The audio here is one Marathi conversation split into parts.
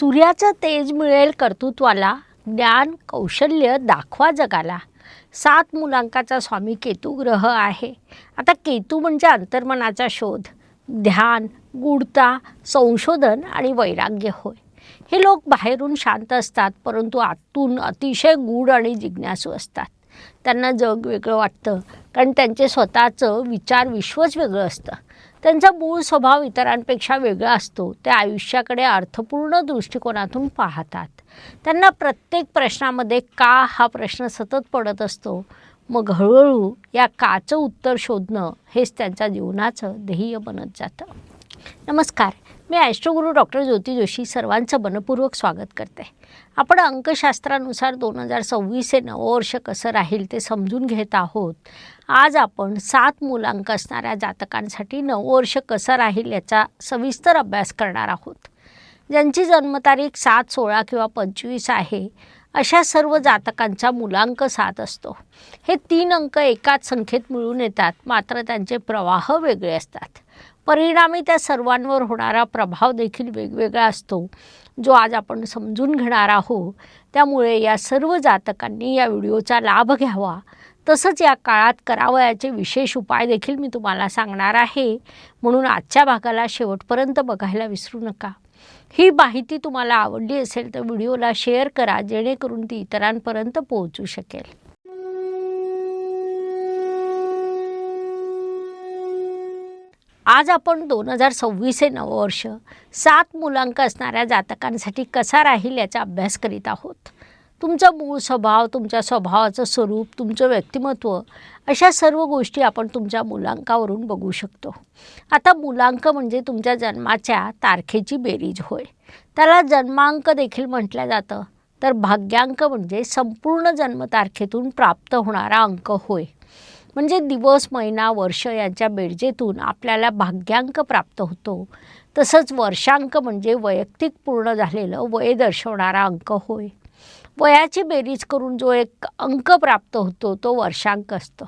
सूर्याचं तेज मिळेल कर्तृत्वाला ज्ञान कौशल्य दाखवा जगाला. सात मुलांकाचा स्वामी केतू ग्रह आहे. आता केतू म्हणजे अंतर्मनाचा शोध ध्यान गूढता संशोधन आणि वैराग्य होय. हे लोक बाहेरून शांत असतात परंतु आतून अतिशय गूढ आणि जिज्ञासू असतात. त्यांना जग वेगळं वाटतं कारण त्यांचे स्वतःचं विचार विश्वच वेगळं असतं. त्यांचा मूळ स्वभाव इतरांपेक्षा वेगळा असतो. ते आयुष्याकडे अर्थपूर्ण दृष्टिकोनातून पाहतात. त्यांना प्रत्येक प्रश्नामध्ये का हा प्रश्न सतत पडत असतो? मग हळूहळू या काचं उत्तर शोधणं हेच त्यांच्या जीवनाचं ध्येय बनत जातं. नमस्कार. मी ॲस्ट्रोगुरू डॉक्टर ज्योती जोशी सर्वांचं मनपूर्वक स्वागत करते. आपण अंकशास्त्रानुसार दोन हजार सव्वीस हे नववर्ष कसं राहील ते समजून घेत आहोत. आज आपण सात मुलांक असणाऱ्या जातकांसाठी नववर्ष कसं राहील याचा सविस्तर अभ्यास करणार आहोत. ज्यांची जन्मतारीख सात सोळा किंवा पंचवीस आहे अशा सर्व जातकांचा मुलांक सात असतो. हे तीन अंक एकाच संख्येत मिळून येतात मात्र त्यांचे प्रवाह वेगळे असतात. परिणामी त्या सर्वांवर होणारा प्रभाव देखील वेगवेगळा असतो. जो आज आपण समजून घेणार आहोत त्यामुळे या सर्व जातकांनी या व्हिडिओचा लाभ घ्यावा. तसंच या काळात करावयाचे विशेष उपाय देखील मी तुम्हाला सांगणार आहे. म्हणून आजच्या भागाला शेवटपर्यंत बघायला विसरू नका. ही माहिती तुम्हाला आवडली असेल तर व्हिडिओला शेअर करा जेणेकरून ती इतरांपर्यंत पोहोचू शकेल. आज आपण दोन हजार सव्वीस हे नववर्ष. सात मुलांक असणाऱ्या जातकांसाठी कसा राहील याचा अभ्यास करीत आहोत. तुमचा मूळ स्वभाव तुमच्या स्वभावाचं स्वरूप तुमचं व्यक्तिमत्व अशा सर्व गोष्टी आपण तुमच्या मुलांकावरून बघू शकतो. आता मुलांक म्हणजे तुमच्या जन्माच्या तारखेची बेरीज होय. त्याला जन्मांक देखील म्हटलं जातं. तर भाग्यांक म्हणजे संपूर्ण जन्मतारखेतून प्राप्त होणारा अंक होय. म्हणजे दिवस महिना वर्ष यांच्या बेरजेतून आपल्याला भाग्यांक प्राप्त होतो. तसंच वर्षांक म्हणजे वैयक्तिक पूर्ण झालेलं वय दर्शवणारा अंक होय. वयाची बेरीज करून जो एक अंक प्राप्त होतो तो वर्षांक असतो.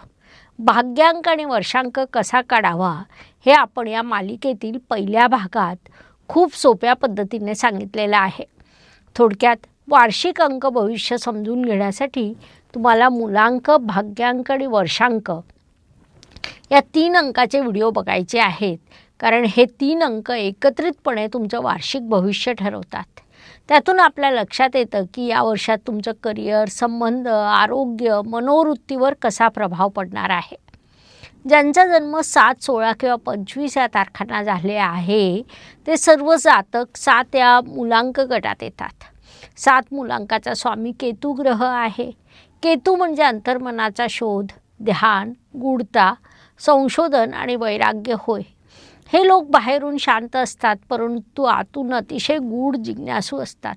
भाग्यांक आणि वर्षांक कसा काढावा हे आपण या मालिकेतील पहिल्या भागात खूप सोप्या पद्धतीने सांगितलेलं आहे. थोडक्यात वार्षिक अंक भविष्य समजून घेण्यासाठी तुम्हाला मुलांक भाग्यांक आणि वर्षांक या तीन अंकाचे व्हिडिओ बघायचे आहेत. कारण हे तीन अंक एकत्रितपणे तुमचं वार्षिक भविष्य ठरवतात. त्यातून आपल्या लक्षात येतं की या वर्षात तुमचं करिअर संबंध आरोग्य मनोवृत्तीवर कसा प्रभाव पडणार आहे. ज्यांचा जन्म सात सोळा किंवा पंचवीस या तारखांना झाले आहे ते सर्व जातक सात या मुलांक गटात येतात. सात मुलांकाचा स्वामी केतू ग्रह आहे. केतू म्हणजे अंतर्मनाचा शोध ध्यान गूढता संशोधन आणि वैराग्य होय. हे लोक बाहेरून शांत असतात परंतु आतून अतिशय गूढ जिज्ञासू असतात.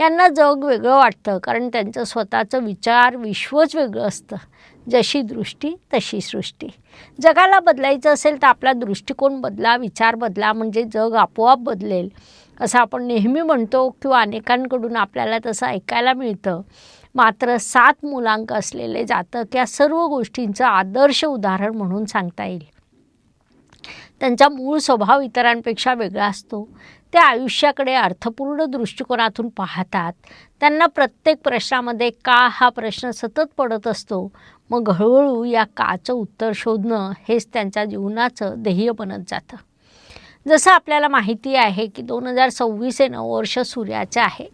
यांना जग वेगळं वाटतं कारण त्यांचं स्वतःचं विचार विश्वच वेगळं असतं. जशी दृष्टी तशी सृष्टी. जगाला बदलायचं असेल तर आपला दृष्टिकोन बदला विचार बदला म्हणजे जग आपोआप बदलेल. असं आपण नेहमी म्हणतो किंवा अनेकांकडून आपल्याला तसं ऐकायला मिळतं. मात्र सात मुलांक असलेले जातक या सर्व गोष्टींचं आदर्श उदाहरण म्हणून सांगता येईल. त्यांचा मूळ स्वभाव इतरांपेक्षा वेगळा असतो. ते आयुष्याकडे अर्थपूर्ण दृष्टिकोनातून पाहतात. त्यांना प्रत्येक प्रश्नामध्ये का हा प्रश्न सतत पडत असतो मग हळूहळू या काचं उत्तर शोधणं हेच त्यांच्या जीवनाचं ध्येय बनत जातं. जसं आपल्याला माहिती आहे की दोन हजार सव्वीस हे नववर्ष सूर्याचं आहे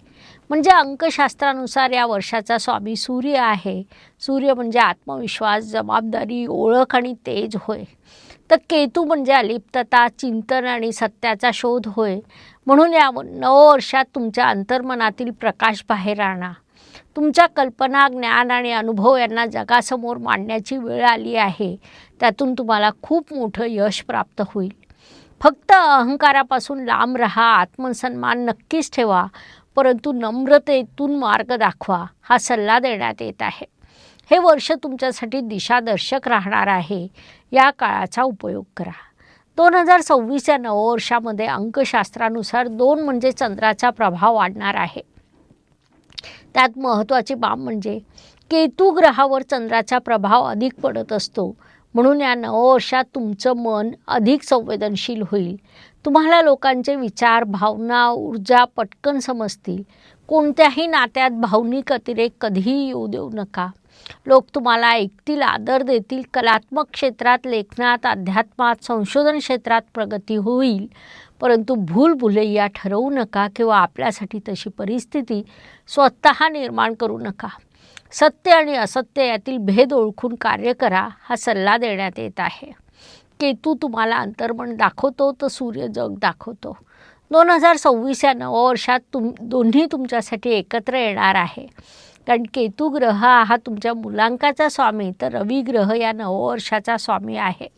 म्हणजे अंकशास्त्रानुसार या वर्षाचा स्वामी सूर्य आहे. सूर्य म्हणजे आत्मविश्वास जबाबदारी ओळख आणि तेज होय. तर केतू म्हणजे अलिप्तता चिंतन आणि सत्याचा शोध होय. म्हणून या नववर्षात तुमच्या अंतर्मनातील प्रकाश बाहेर आणा. तुमच्या कल्पना ज्ञान आणि अनुभव यांना जगासमोर मांडण्याची वेळ आली आहे. त्यातून तुम्हाला खूप मोठं यश प्राप्त होईल. फक्त अहंकारापासून लांब राहा आत्मसन्मान नक्कीच ठेवा. परंतु नम्रतेतून मार्ग दाखवा हा सल्ला देण्यात येत आहे. हे वर्ष तुमच्यासाठी दिशादर्शक राहणार आहे या काळाचा उपयोग करा. दोन हजार सव्वीस या नववर्षामध्ये अंकशास्त्रानुसार दोन म्हणजे चंद्राचा प्रभाव वाढणार आहे. त्यात महत्त्वाची बाब म्हणजे केतू ग्रहावर चंद्राचा प्रभाव अधिक पडत असतो. म्हणून या नववर्षात तुमचं मन अधिक संवेदनशील होईल. तुम्हाला लोकांचे विचार भावना ऊर्जा पटकन समजतील. कोणत्याही नात्यात भावनिक अतिरेक कधीही येऊ देऊ नका. लोक तुम्हाला ऐकतील आदर देतील कलात्मक क्षेत्रात लेखनात अध्यात्मात संशोधन क्षेत्रात प्रगती होईल. परंतु भूल भुलैया ठरवू नका किंवा आपल्यासाठी तशी परिस्थिती स्वतः निर्माण करू नका. सत्य आणि असत्य यातील भेद ओळखून कार्य करा हा सल्ला देण्यात येत आहे. केतू तुम्हाला अंतर्मन दाखवतो तर सूर्य जग दाखवतो. दोन हजार सव्वीस या नववर्षात तुम दोन्ही तुमच्यासाठी एकत्र येणार आहे. कारण केतू ग्रह हा तुमच्या मुलांकाचा स्वामी तर रवी ग्रह या नववर्षाचा स्वामी आहे.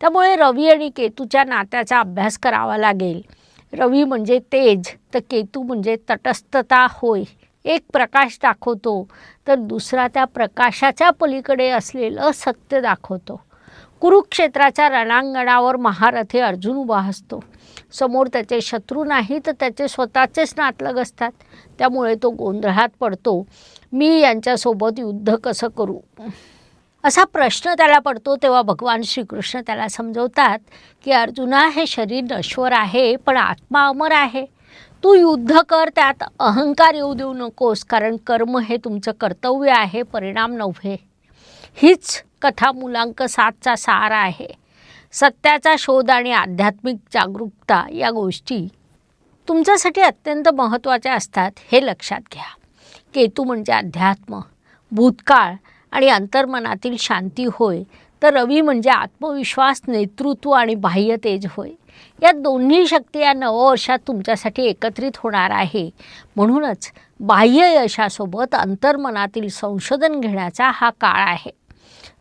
त्यामुळे रवी आणि केतूच्या नात्याचा अभ्यास करावा लागेल. रवी म्हणजे तेज तर केतू म्हणजे तटस्थता होय. एक प्रकाश दाखवतो तर दुसरा त्या प्रकाशाच्या पलीकडे असलेलं सत्य दाखवतो. कुरुक्षेत्राच्या रणांगणावर महारथी अर्जुन उभा असतो. समोर त्याचे शत्रू नाही तर त्याचे स्वतःचेच नातलग असतात. त्यामुळे तो गोंधळात पडतो. मी यांच्यासोबत युद्ध कसं करू? असा प्रश्न त्याला पडतो तेव्हा भगवान श्रीकृष्ण त्याला समजवतात की अर्जुना हे शरीर नश्वर आहे पण आत्मा अमर आहे. तू युद्ध कर त्यात अहंकार येऊ देऊ नकोस कारण कर्म हे तुमचं कर्तव्य आहे परिणाम नव्हे. हीच कथा मुलांक सातचा सार आहे. सत्याचा शोध आणि आध्यात्मिक जागरूकता या गोष्टी तुमच्यासाठी अत्यंत महत्त्वाच्या असतात हे लक्षात घ्या. केतू म्हणजे अध्यात्म. भूतकाळ आणि अंतर्मनातील शांती होय तर रवी म्हणजे आत्मविश्वास नेतृत्व आणि बाह्य तेज होय. या दोन्ही शक्ती या नववर्षात तुमच्यासाठी एकत्रित होणार आहे. म्हणूनच बाह्य यशासोबत अंतर्मनातील संशोधन घेण्याचा हा काळ आहे.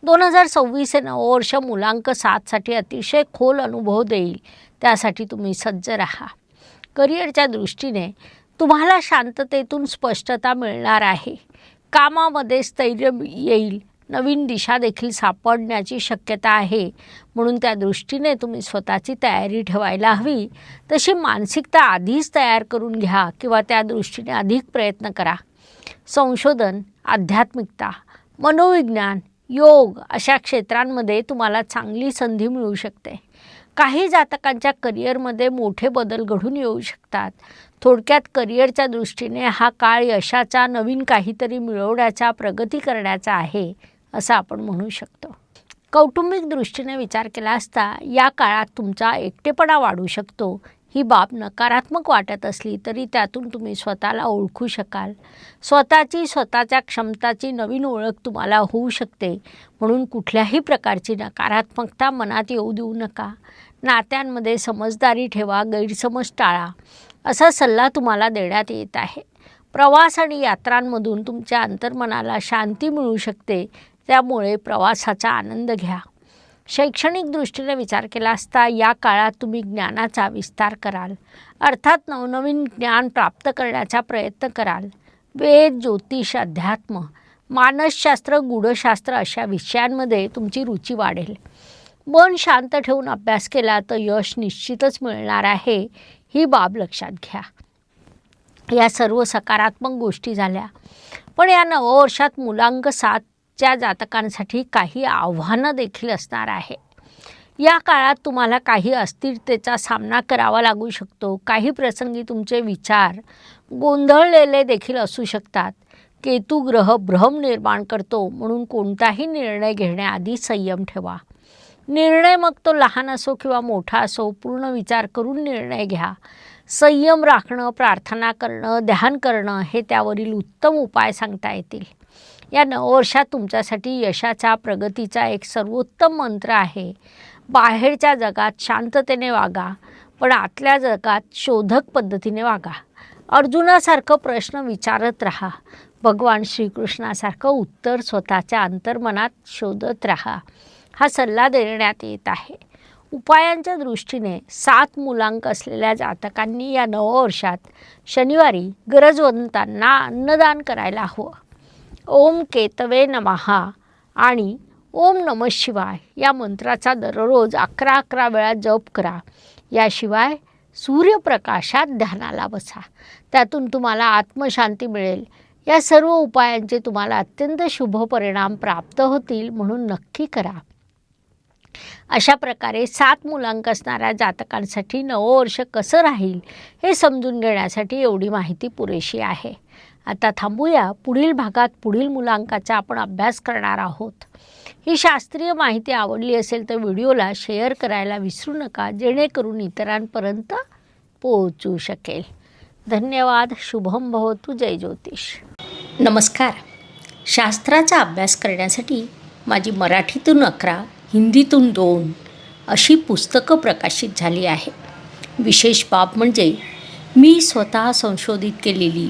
दोन हजार सव्वीस हे नववर्ष मुलांक सातसाठी अतिशय खोल अनुभव देईल. त्यासाठी तुम्ही सज्ज राहा. करिअरच्या दृष्टीने तुम्हाला शांततेतून स्पष्टता मिळणार आहे. कामामध्ये स्थैर्य येईल. नवीन दिशा देखील सापडण्याची शक्यता आहे. म्हणून त्या दृष्टीने तुम्ही स्वतःची तयारी ठेवायला हवी. तशी मानसिकता आधीच तयार करून घ्या किंवा त्या दृष्टीने अधिक प्रयत्न करा. संशोधन आध्यात्मिकता मनोविज्ञान योग अशा क्षेत्रांमध्ये तुम्हाला चांगली संधी मिळू शकते. काही जातकांच्या करिअरमध्ये मोठे बदल घडून येऊ शकतात. थोडक्यात करिअरच्या दृष्टीने हा काळ यशाचा नवीन काहीतरी मिळवण्याचा प्रगती करण्याचा आहे. असं आपण म्हणू शकतो. कौटुंबिक दृष्टीने विचार केला असता या काळात तुमचा एकटेपणा वाढू शकतो. ही बाब नकारात्मक वाटत असली तरी त्यातून तुम्ही स्वतःला ओळखू शकाल. स्वतःची स्वतःच्या क्षमताची नवीन ओळख तुम्हाला होऊ शकते. म्हणून कुठल्याही प्रकारची नकारात्मकता मनात येऊ देऊ नका. नात्यांमध्ये समजदारी ठेवा गैरसमज टाळा. असा सल्ला तुम्हाला देण्यात येत आहे. प्रवास आणि यात्रांमधून तुमच्या अंतर्मनाला शांती मिळू शकते. त्यामुळे प्रवासाचा आनंद घ्या. शैक्षणिक दृष्टीने विचार केला असता या काळात तुम्ही ज्ञानाचा विस्तार कराल. अर्थात नवनवीन ज्ञान प्राप्त करण्याचा प्रयत्न कराल. वेद ज्योतिष अध्यात्म मानसशास्त्र गूढशास्त्र अशा विषयांमध्ये तुमची रुची वाढेल. मन शांत ठेवून अभ्यास केला तर यश निश्चितच मिळणार आहे ही बाब लक्षात घ्या. या सर्व सकारात्मक गोष्टी झाल्या. पण या नववर्षात मुलांक सात त्या जातकांसाठी काही आव्हानं देखील असणार आहे. या काळात तुम्हाला काही अस्थिरतेचा सामना करावा लागू शकतो. काही प्रसंगी तुमचे विचार गोंधळलेले देखील असू शकतात. केतू ग्रह भ्रम निर्माण करतो म्हणून कोणताही निर्णय घेण्याआधी संयम ठेवा. निर्णय मग तो लहान असो किंवा मोठा असो पूर्ण विचार करून निर्णय घ्या. संयम राखणं प्रार्थना करणं ध्यान करणं हे त्यावरील उत्तम उपाय सांगता येतील. या नववर्षात तुमच्यासाठी यशाचा प्रगतीचा एक सर्वोत्तम मंत्र आहे. बाहेरच्या जगात शांततेने वागा पण आतल्या जगात शोधक पद्धतीने वागा. अर्जुनासारखं प्रश्न विचारत राहा. भगवान श्रीकृष्णासारखं उत्तर स्वतःच्या अंतर्मनात शोधत राहा. हा सल्ला देण्यात येत आहे. उपायांच्या दृष्टीने सात मुलांक असलेल्या जातकांनी या नववर्षात शनिवारी गरजवंतांना अन्नदान करायला हवं. ओम केतवे नमहा आणि ओम नम शिवाय या मंत्राचा दररोज अकरा अकरा वेळा जप करा. याशिवाय सूर्यप्रकाशात ध्यानाला बसा. त्यातून तुम्हाला आत्मशांती मिळेल. या सर्व उपायांचे तुम्हाला अत्यंत शुभ परिणाम प्राप्त होतील म्हणून नक्की करा. अशा प्रकारे सात मुलांक असणाऱ्या जातकांसाठी नववर्ष कसं राहील हे समजून घेण्यासाठी एवढी माहिती पुरेशी आहे. आता थांबूया. पुढील भागात पुढील मुलांकाचा आपण अभ्यास करणार आहोत. ही शास्त्रीय माहिती आवडली असेल तर व्हिडिओला शेअर करायला विसरू नका जेणेकरून इतरांपर्यंत पोहोचू शकेल. धन्यवाद. शुभम भवतु. जय ज्योतिष. नमस्कार. शास्त्राचा अभ्यास करण्यासाठी माझी मराठीतून अकरा हिंदीतून दोन अशी पुस्तकं प्रकाशित झाली आहे विशेष बाब म्हणजे मी स्वतः संशोधित केलेली